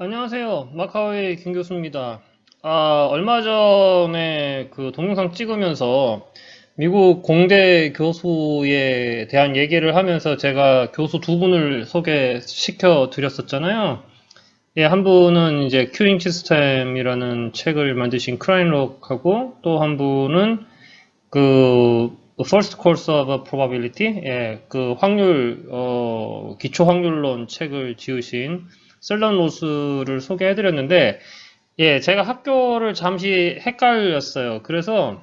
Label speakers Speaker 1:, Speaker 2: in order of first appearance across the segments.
Speaker 1: 안녕하세요. 마카오의 김 교수입니다. 아, 얼마 전에 그 동영상 찍으면서 미국 공대 교수에 대한 얘기를 하면서 제가 교수 두 분을 소개시켜 드렸었잖아요. 예, 한 분은 이제 큐링 시스템이라는 책을 만드신 크라인록하고 또 한 분은 그 First Course of Probability, 예, 그 확률, 어, 기초 확률론 책을 지으신 셀런 로스를 소개해드렸는데, 예, 제가 학교를 잠시 헷갈렸어요. 그래서,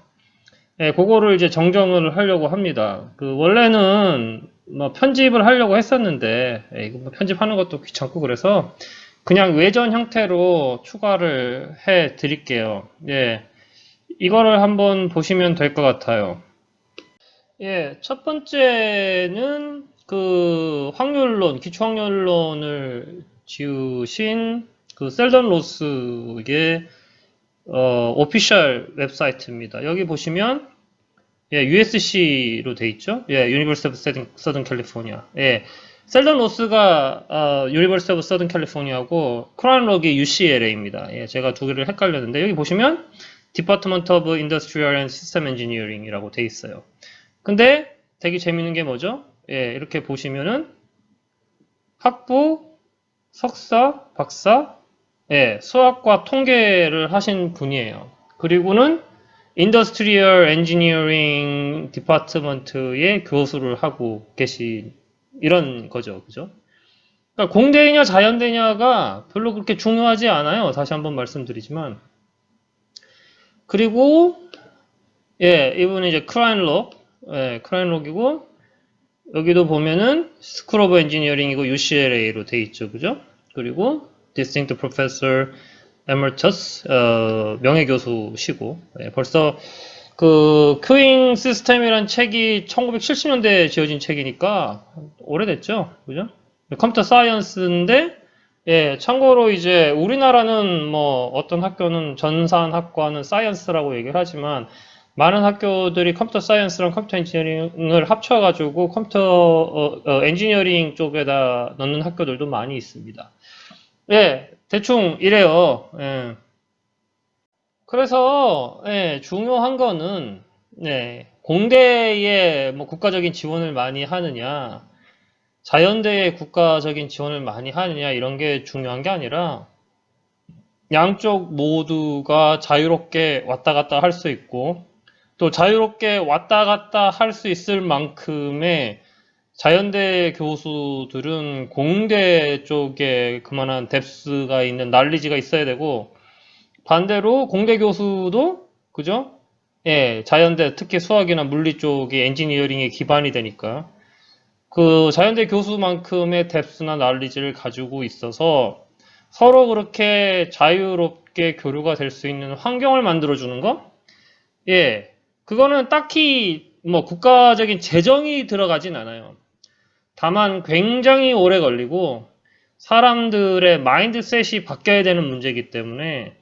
Speaker 1: 예, 그거를 이제 정정을 하려고 합니다. 그, 원래는 뭐 편집을 하려고 했었는데, 예, 이거 뭐 편집하는 것도 귀찮고 그래서, 그냥 외전 형태로 추가를 해 드릴게요. 예, 이거를 한번 보시면 될 것 같아요. 예, 첫 번째는 그 확률론, 기초 확률론을 지으신 그 셀던 로스의 어, 오피셜 웹사이트입니다. 여기 보시면 예, USC로 돼 있죠. 예, of Southern, Southern California. 예. 셀던 로스가 어, University of Southern California하고 크라운 록이 UCLA입니다. 예, 제가 두 개를 헷갈렸는데 여기 보시면 Department of Industrial Engineering이라고 돼 있어요. 근데 되게 재밌는 게 뭐죠? 예, 이렇게 보시면은 학부, 석사, 박사, 예, 수학과 통계를 하신 분이에요. 그리고는 인더스트리얼 엔지니어링 디파트먼트의 교수를 하고 계신 이런 거죠. 그죠? 그러니까 공대냐 자연대냐가 별로 그렇게 중요하지 않아요. 다시 한번 말씀드리지만. 그리고 예, 이분이 이제 크라인록, 예, 크라인록이고 여기도 보면은 스쿨 오브 엔지니어링이고 UCLA로 돼 있죠. 그죠? 그리고 Distinct Professor Emeritus 어, 명예교수시고 예, 벌써 그 큐잉 시스템이란 책이 1970년대에 지어진 책이니까 오래됐죠. 그죠? 컴퓨터 사이언스인데 예, 참고로 이제 우리나라는 뭐 어떤 학교는 전산학과는 사이언스라고 얘기를 하지만 많은 학교들이 컴퓨터 사이언스랑 컴퓨터 엔지니어링을 합쳐가지고 컴퓨터 어, 어, 엔지니어링 쪽에다 넣는 학교들도 많이 있습니다. 예, 대충 이래요. 예. 그래서 예, 중요한 거는 네, 공대에 뭐 국가적인 지원을 많이 하느냐, 자연대에 국가적인 지원을 많이 하느냐 이런 게 중요한 게 아니라 양쪽 모두가 자유롭게 왔다 갔다 할 수 있고 또 자유롭게 왔다 갔다 할 수 있을 만큼의 자연대 교수들은 공대 쪽에 그만한 뎁스가 있는 난리지가 있어야 되고 반대로 공대 교수도 그죠? 예, 자연대 특히 수학이나 물리 쪽이 엔지니어링의 기반이 되니까 그 자연대 교수만큼의 뎁스나 난리지를 가지고 있어서 서로 그렇게 자유롭게 교류가 될 수 있는 환경을 만들어 주는 거? 예, 그거는 딱히 뭐 국가적인 재정이 들어가진 않아요. 다만 굉장히 오래 걸리고 사람들의 마인드셋이 바뀌어야 되는 문제이기 때문에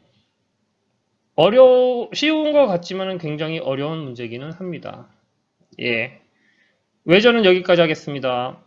Speaker 1: 어려 쉬운 것 같지만은 굉장히 어려운 문제기는 합니다. 예. 외전은 여기까지 하겠습니다.